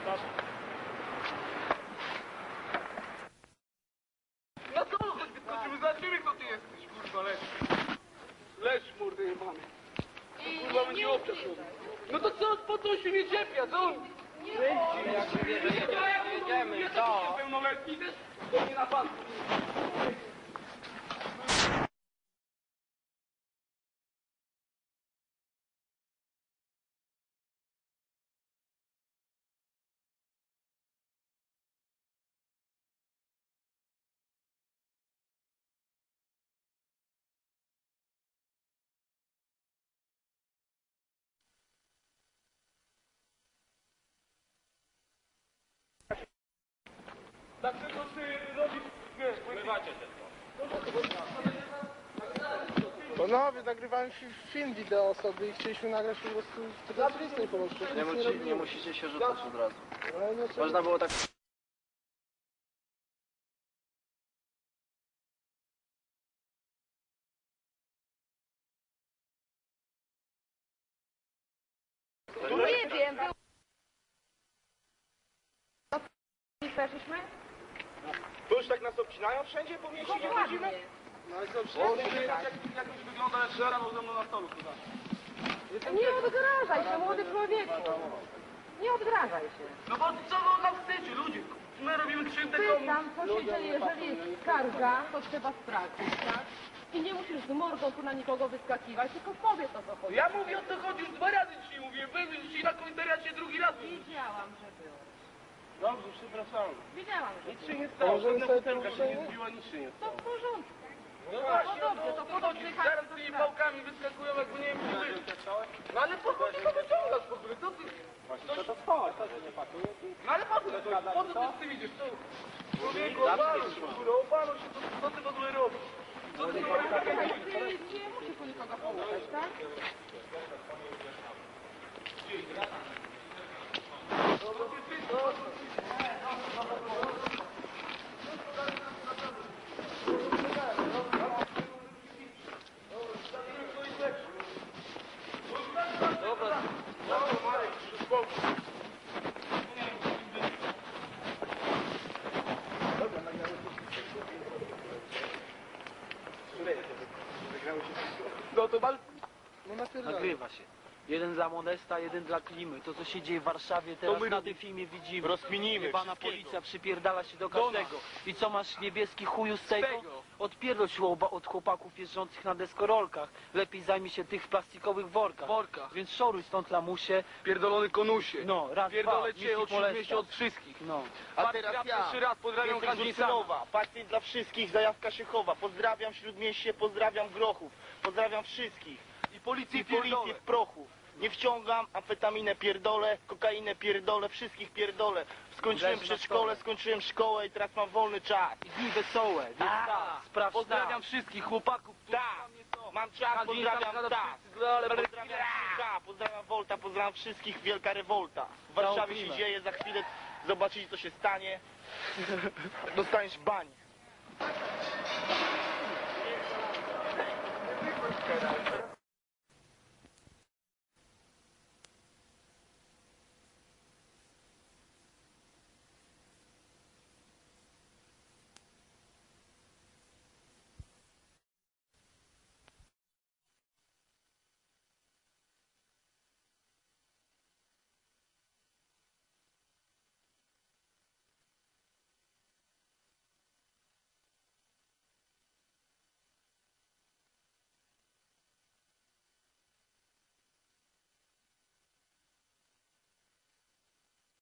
Przepraszam. Na co on choćby skoczył? Kto ty jesteś, kurwa, leż. Leż, mordy jebany. To, kurwa, będzie obczas No to co, po co on się nie ciepia, co on? Kręci, nie, się nie, że nie, jedziemy, co? Pełnoletni też? To nie na pan. Dlaczego ty robisz, się Panowie, nagrywałem fi- film wideo sobie i chcieliśmy nagrać po prostu i pomóc. Przecież Nie, musi, nie musicie się rzucać od razu. Ale no co? Można było tak... Nie wiem, był... Weszliśmy? To tak nas obcinają wszędzie po mieście, gdzie chodzimy? No ale co, O, wszyscy nie, jak, jak, jak już wygląda jeszcze rano ze mną na stolu, kurwa. Nie odgrażaj się, młody człowieku. Nie odgrażaj się. No bo co wy nam chcecie, ludzie? My robimy krzywdę komuś. Pytam, co się dzieje, jeżeli jest skarga, to trzeba sprawdzić, tak? I nie musisz z mordą tu na nikogo wyskakiwać, tylko powiedz o co chodzi. Ja mówię o to chodzi, już dwa razy dzisiaj mówię. Byłem dzisiaj na komisariacie drugi raz. Wiedziałam, że było. Dobrze, przepraszam. Wiedziałam, że Nic się nie stało, Możemy żadna butelka to się nie zbiła, nic się nie to stało. w porządku. No No właśnie, dobrze, to o po co chodzi? oddychaniu Zaraz to tymi pałkami wyskakują, jakby nie wiem, gdzie byli. No ale po co ty to wyciągasz w ogóle? Co ty? Coś... To chodź, to się nie pakuje. No ale po co ty, po co ty z tym idziesz? Co? Człowieku, opanuj się w ogóle, opanuj się, co, co ty w ogóle robisz? Co ty w ogóle robisz? Nie musisz tu nikogo pomagać, tak? To bal... No napierdalaj. Nagrywa się. Jeden dla Modesta, jeden dla Klimy. To, co się dzieje w Warszawie teraz my na tym filmie widzimy. Rozkminimy Pana wszystkiego. policja przypierdala się do Do każdego. I co masz niebieski chuju z tego? tego. Odpierdol się łoba- od chłopaków jeżdżących na deskorolkach. Lepiej zajmij się tych w plastikowych workach. Workach. Więc szoruj stąd lamusie. Pierdolony konusie. No, raz, Pierdolę dwa, cię od Molesta. śmieści od wszystkich. No. A teraz ja pierwszy raz pozdrawiam Jestem z. Rusynowa. Pacjent dla wszystkich, zajawka się chowa. Pozdrawiam Śródmieście, pozdrawiam Grochów. Pozdrawiam wszystkich. I policję I policję w prochu. Nie wciągam, amfetaminę pierdolę, kokainę pierdolę, wszystkich pierdolę. Skończyłem Leży na przedszkole, stole. skończyłem szkołę i teraz mam wolny czas. I dni wesołe, więc Tak. tak, sprawdź Pozdrawiam tak. wszystkich chłopaków. Tak, mam czas, pozdrawiam tak. Pozdrawiam pozdrawiam Volta, pozdrawiam wszystkich, wielka rewolta. W Warszawie się dzieje, za chwilę zobaczycie co się stanie. Dostaniesz banie.